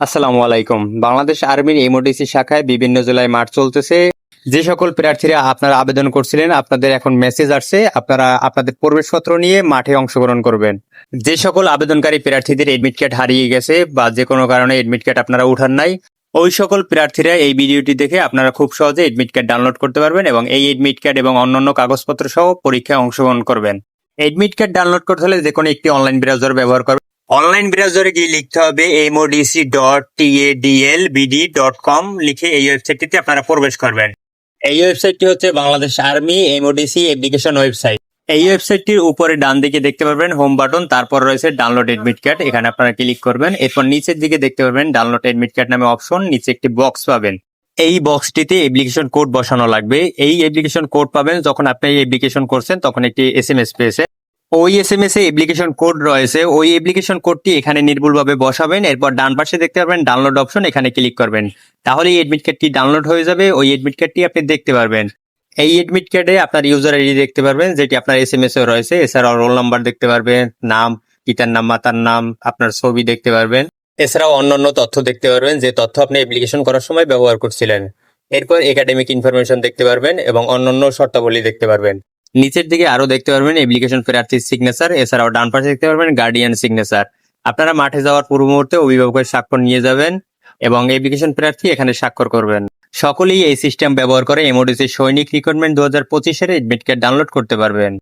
আসসালামু আলাইকুম। বাংলাদেশ আর্মির এমওডিসি শাখায় বিভিন্ন জেলায় মাঠ চলতেছে। যে সকল প্রার্থীরা আপনারা আবেদন করছিলেন, আপনাদের এখন মেসেজ আসছে, আপনারা আপনাদের প্রবেশপত্র নিয়ে মাঠে অংশগ্রহণ করবেন। যে সকল আবেদনকারী প্রার্থীদের এডমিট কার্ড হারিয়ে গেছে বা যে কোনো কারণে এডমিট কার্ড আপনারা উঠান নাই, ওই সকল প্রার্থীরা এই ভিডিওটি দেখে আপনারা খুব সহজে এডমিট কার্ড ডাউনলোড করতে পারবেন এবং এই এডমিট কার্ড এবং অন্যান্য কাগজপত্র সহ পরীক্ষায় অংশগ্রহণ করবেন। এডমিট কার্ড ডাউনলোড করতে হলে যে কোনো একটি অনলাইন ব্রাউজার ব্যবহার করবেন। অনলাইন ব্রাউজারে গিয়ে লিখতে হবে M O D C dot T A D L B D dot com লিখে এই ওয়েবসাইটটিতে আপনারা প্রবেশ করবেন। এই ওয়েবসাইটটি হচ্ছে Bangladesh army M O D C application website এই ওয়েবসাইটটির উপরে ডান দিকে দেখতে পারবেন হোম বাটন তারপর রয়েছে ডাউনলোড এডমিট কার্ড এখানে আপনারা ক্লিক করবেন। এরপর নিচের দিকে দেখতে পারবেন ডাউনলোড এডমিট কার্ড নামে অপশন নিচে একটি বক্স পাবেন। এই বক্সটিতে অ্যাপ্লিকেশন কোড বসানো লাগবে। এই অ্যাপ্লিকেশন কোড পাবেন যখন আপনি এই অ্যাপ্লিকেশন করছেন, তখন একটি এস এম এস পেয়েছে। ওই S M S A application code রয়েছে, ওই অ্যাপ্লিকেশন কোডটি এখানে নির্ভুলভাবে বসাবেন, এরপর ডান পাশে দেখতে পারবেন ডাউনলোড অপশন এখানে ক্লিক করবেন। তাহলে এই এডমিট কার্ডটি ডাউনলোড হয়ে যাবে, ওই এডমিট কার্ডটি আপনি দেখতে পারবেন। এই এডমিট কার্ডে আপনার ইউজার আইডি দেখতে পারবেন, যেটি আপনার এস এম এস এ রয়েছে, এছাড়াও রোল নাম্বার দেখতে পারবেন, নাম, পিতার নাম, মাতার নাম, আপনার ছবি দেখতে পারবেন। এছাড়াও অন্যান্য তথ্য দেখতে পারবেন, যে তথ্য আপনি অ্যাপ্লিকেশন করার সময় ব্যবহার করছিলেন। এরপর একাডেমিক ইনফরমেশন দেখতে পারবেন এবং অন্যান্য শর্তাবলী দেখতে পারবেন। নিচের দিকে আরও দেখতে পারবেন এপ্লিকেশন প্রার্থীর সিগনেচার এছাড়াও ডান পাশে দেখতে পারবেন গার্ডিয়ান সিগনেচার আপনারা মাঠে যাওয়ার পূর্ব মুহূর্তে অভিভাবকের স্বাক্ষর নিয়ে যাবেন এবং এপ্লিকেশন প্রার্থী এখানে স্বাক্ষর করবেন। সকলেই এই সিস্টেম ব্যবহার করে এমওডিসি সৈনিক রিক্রুটমেন্ট দু হাজার পঁচিশের এডমিট কার্ড ডাউনলোড করতে পারবেন।